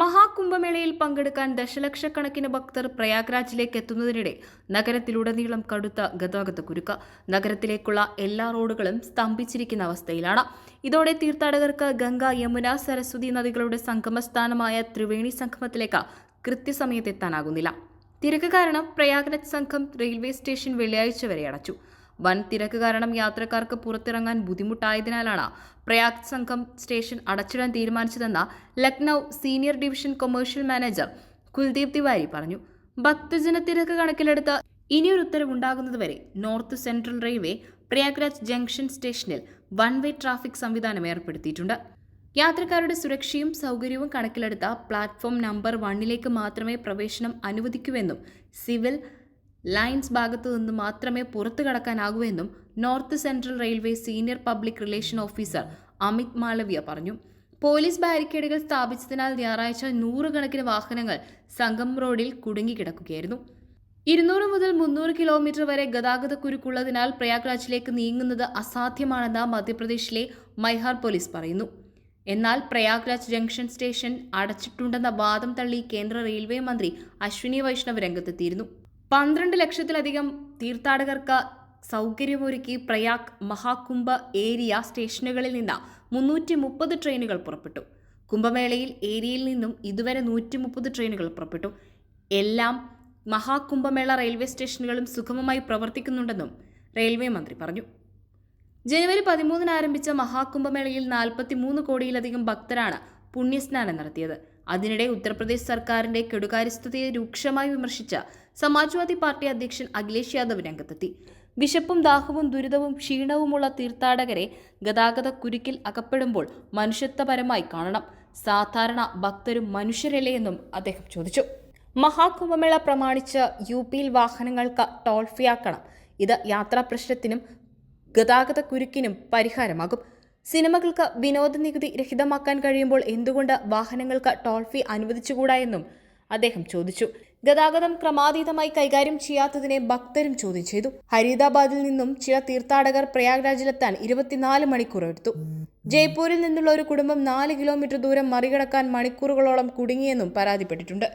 മഹാകുംഭമേളയിൽ പങ്കെടുക്കാൻ ദശലക്ഷക്കണക്കിന് ഭക്തർ പ്രയാഗ്രാജിലേക്ക് എത്തുന്നതിനിടെ നഗരത്തിലുടനീളം കടുത്ത ഗതാഗത കുരുക്ക്. നഗരത്തിലേക്കുള്ള എല്ലാ റോഡുകളും സ്തംഭിച്ചിരിക്കുന്ന അവസ്ഥയിലാണ്. ഇതോടെ തീർത്ഥാടകർക്ക് ഗംഗ യമുന സരസ്വതി നദികളുടെ സംഗമസ്ഥാനമായ ത്രിവേണി സംഗമത്തിലേക്ക് കൃത്യസമയത്ത് എത്താനാകുന്നില്ല. തിരക്ക് കാരണം പ്രയാഗ്രാജ് സംഘം റെയിൽവേ സ്റ്റേഷൻ വെള്ളിയാഴ്ച വരെ അടച്ചു. വൻ തിരക്ക് കാരണം യാത്രക്കാർക്ക് പുറത്തിറങ്ങാൻ ബുദ്ധിമുട്ടായതിനാലാണ് പ്രയാഗ് സംഘം സ്റ്റേഷൻ അടച്ചിടാൻ തീരുമാനിച്ചതെന്ന് Lucknow senior division commercial manager Kuldeep Tiwari പറഞ്ഞു. ഭക്തജന തിരക്ക് കണക്കിലെടുത്ത് ഇനിയൊരു ഉത്തരവുണ്ടാകുന്നതുവരെ north central railway Prayagraj junction സ്റ്റേഷനിൽ വൺ വേ ട്രാഫിക് സംവിധാനം ഏർപ്പെടുത്തിയിട്ടുണ്ട്. യാത്രക്കാരുടെ സുരക്ഷയും സൗകര്യവും കണക്കിലെടുത്ത പ്ലാറ്റ്ഫോം നമ്പർ വണ്ണിലേക്ക് മാത്രമേ പ്രവേശനം അനുവദിക്കൂവെന്നും സിവിൽ ലൈൻസ് ഭാഗത്തു നിന്ന് മാത്രമേ പുറത്തു കടക്കാനാകൂ എന്നും north central railway senior public relation officer Amit Malviya പറഞ്ഞു. പോലീസ് ബാരിക്കേഡുകൾ സ്ഥാപിച്ചതിനാൽ ഞായറാഴ്ച നൂറുകണക്കിന് വാഹനങ്ങൾ സംഗം റോഡിൽ കുടുങ്ങിക്കിടക്കുകയായിരുന്നു. ഇരുന്നൂറ് മുതൽ മുന്നൂറ് കിലോമീറ്റർ വരെ ഗതാഗത കുരുക്കുള്ളതിനാൽ പ്രയാഗ്രാജിലേക്ക് നീങ്ങുന്നത് അസാധ്യമാണെന്ന് മധ്യപ്രദേശിലെ മൈഹാർ പോലീസ് പറയുന്നു. എന്നാൽ പ്രയാഗ്രാജ് ജംഗ്ഷൻ സ്റ്റേഷൻ അടച്ചിട്ടുണ്ടെന്ന വാദം തള്ളി കേന്ദ്ര റെയിൽവേ മന്ത്രി അശ്വിനി വൈഷ്ണവ് രംഗത്തെത്തിയിരുന്നു. പന്ത്രണ്ട് ലക്ഷത്തിലധികം തീർത്ഥാടകർക്ക് സൗകര്യമൊരുക്കി പ്രയാഗ് മഹാകുംഭ ഏരിയ സ്റ്റേഷനുകളിൽ നിന്ന് മുന്നൂറ്റി മുപ്പത് ട്രെയിനുകൾ പുറപ്പെട്ടു. കുംഭമേളയിൽ ഏരിയയിൽ നിന്നും ഇതുവരെ നൂറ്റി മുപ്പത് ട്രെയിനുകൾ പുറപ്പെട്ടു. എല്ലാം മഹാകുംഭമേള റെയിൽവേ സ്റ്റേഷനുകളും സുഗമമായി പ്രവർത്തിക്കുന്നുണ്ടെന്നും റെയിൽവേ മന്ത്രി പറഞ്ഞു. ജനുവരി പതിമൂന്നിന് ആരംഭിച്ച മഹാകുംഭമേളയിൽ നാൽപ്പത്തി മൂന്ന് കോടിയിലധികം ഭക്തരാണ് പുണ്യസ്നാനം നടത്തിയത്. അതിനിടെ ഉത്തർപ്രദേശ് സർക്കാരിന്റെ കെടുകാര്യസ്ഥതയെ രൂക്ഷമായി വിമർശിച്ച സമാജ്വാദി പാർട്ടി അധ്യക്ഷൻ അഖിലേഷ് യാദവ് രംഗത്തെത്തി. വിശപ്പും ദാഹവും ദുരിതവും ക്ഷീണവുമുള്ള തീർത്ഥാടകരെ ഗതാഗത കുരുക്കിൽ അകപ്പെടുമ്പോൾ മനുഷ്യത്വപരമായി കാണണം. സാധാരണ ഭക്തരും മനുഷ്യരല്ലേ എന്നും അദ്ദേഹം ചോദിച്ചു. മഹാകുംഭമേള പ്രമാണിച്ച് യു പിയിൽ വാഹനങ്ങൾക്ക് ടോൾ ഫ്രീ ആക്കണം. ഇത് യാത്രാ പ്രശ്നത്തിനും ഗതാഗത കുരുക്കിനും പരിഹാരമാകും. സിനിമകൾക്ക് വിനോദ നികുതി രഹിതമാക്കാൻ കഴിയുമ്പോൾ എന്തുകൊണ്ട് വാഹനങ്ങൾക്ക് ടോൾ ഫീ അനുവദിച്ചുകൂടാ എന്നും അദ്ദേഹം ചോദിച്ചു. ഗതാഗതം ക്രമാതീതമായി കൈകാര്യം ചെയ്യാത്തതിനെ ഭക്തരും ചോദ്യം ചെയ്തു. ഹരീദാബാദിൽ നിന്നും ചില തീർത്ഥാടകർ പ്രയാഗ്രാജിലെത്താൻ ഇരുപത്തിനാല് മണിക്കൂർ എടുത്തു. ജയ്പൂരിൽ നിന്നുള്ള ഒരു കുടുംബം നാല് കിലോമീറ്റർ ദൂരം മറികടക്കാൻ മണിക്കൂറുകളോളം കുടുങ്ങിയെന്നും പരാതിപ്പെട്ടിട്ടുണ്ട്.